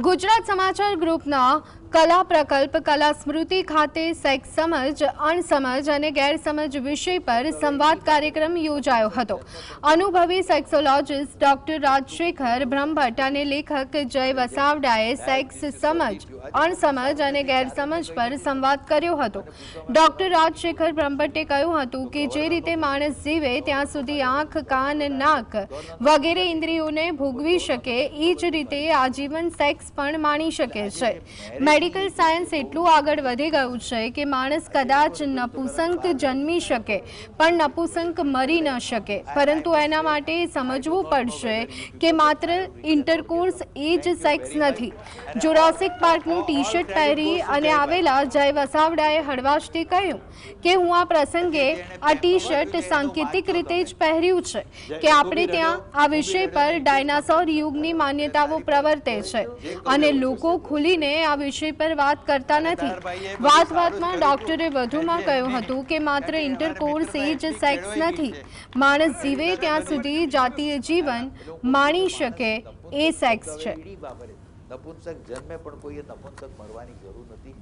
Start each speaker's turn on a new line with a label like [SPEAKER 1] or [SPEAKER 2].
[SPEAKER 1] ગુજરાત સમાચાર ગ્રુપના કલા પ્રકલ્પ, કલા સ્મૃતિ ખાતે સેક્સ સમજ, અણસમજ અને ગેરસમજ વિષય પર સંવાદ કાર્યક્રમ યોજાયો હતો. અનુભવી સેક્સોલોજિસ્ટ ડોક્ટર રાજશેખર બ્રહ્મભટ્ટ અને લેખક જય વસાવડાએ સેક્સ સમજ, અણસમજ અને ગેરસમજ પર સંવાદ કર્યો હતો. ડોક્ટર રાજશેખર બ્રહ્મભટ્ટે કહ્યું હતું કે જે રીતે માણસ જીવે, ત્યાં સુધી આંખ, કાન, નાક વગેરે ઇન્દ્રિયોને ભોગવી શકે એ જ રીતે આજીવન સેક્સ પણ માણી શકે છે. મેડિકલ સાયન્સ એટલું આગળ વધી ગયું છે કે માણસ કદાચ નપુસંક જન્મી શકે, પણ નપુસંક મરી ન શકે. પરંતુ એના માટે સમજવું પડશે કે માત્ર ઇન્ટરકોર્સ એ જ સેક્સ નથી. જોરાસિક પાર્કનું ટી શર્ટ પહેરી અને આવેલા જય વસાવડાએ હળવાશથી કહ્યું કે હું આ પ્રસંગે આ ટી શર્ટ સાંકેતિક રીતે જ પહેર્યું છે કે આપણે ત્યાં આ વિષય પર ડાયનાસોર યુગની માન્યતાઓ પ્રવર્તે છે અને લોકો ખુલીને આ વિષય પર વાત કરતા નથી. વાત વાતમાં ડોક્ટરે વધુમાં કહ્યું હતું કે માત્ર ઇન્ટરકોર્સ એ જ સેક્સ નથી. માણસ જીવે ત્યાં સુધી જાતીય જીવન માણી શકે એ સેક્સ છે.
[SPEAKER 2] નપુંસક જન્મે પણ કોઈએ નપુંસક મળવાની જરૂર નથી.